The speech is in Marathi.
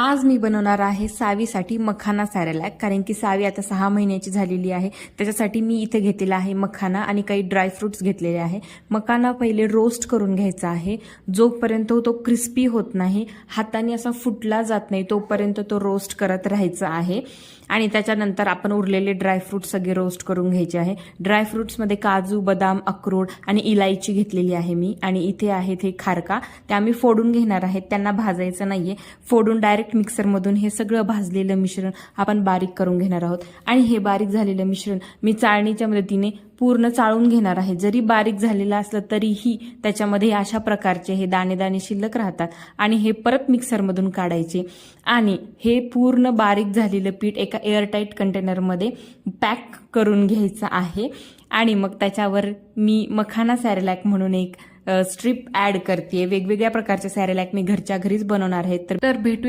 आज मी बनवणार आहे सावीसाठी मखाना सॅरेलॅक कारण की सावी आता सहा महिन्याची झालेली आहे. त्याच्यासाठी मी इथे घेतलेला आहे मखाना आणि काही ड्रायफ्रुट्स घेतलेले आहे. मखाना पहिले रोस्ट करून घ्यायचा आहे. जोपर्यंत तो क्रिस्पी होत नाही हाताने असा फुटला जात नाही तोपर्यंत तो रोस्ट करत राहायचा आहे. आणि त्याच्यानंतर आपण उरलेले ड्रायफ्रुट्स सगळे रोस्ट करून घ्यायचे आहे. ड्रायफ्रुट्समध्ये काजू बदाम अक्रोड आणि इलायची घेतलेली आहे मी. आणि इथे आहेत हे खारका. त्या आम्ही फोडून घेणार आहेत त्यांना भाजायचं नाहीये. फोडून डायरेक्ट मिक्सरमधून हे सगळं भाजलेलं मिश्रण आपण बारीक करून घेणार आहोत. आणि हे बारीक झालेलं मिश्रण मी चाळणीच्या मदतीने पूर्ण चाळून घेणार आहे. जरी बारीक झालेलं असलं तरीही त्याच्यामध्ये अशा प्रकारचे हे दाणे दाणे शिल्लक राहतात आणि हे परत मिक्सरमधून काढायचे. आणि हे पूर्ण बारीक झालेलं पीठ एका एअरटाईट कंटेनरमध्ये पॅक करून घ्यायचं आहे. आणि मग त्याच्यावर मी मखाना सॅरेलॅक म्हणून एक स्ट्रीप ऍड करते वेगवेगळ्या प्रकारचे सॅरेलॅक मी घरच्या घरीच बनवणार आहे. तर तर भेटूया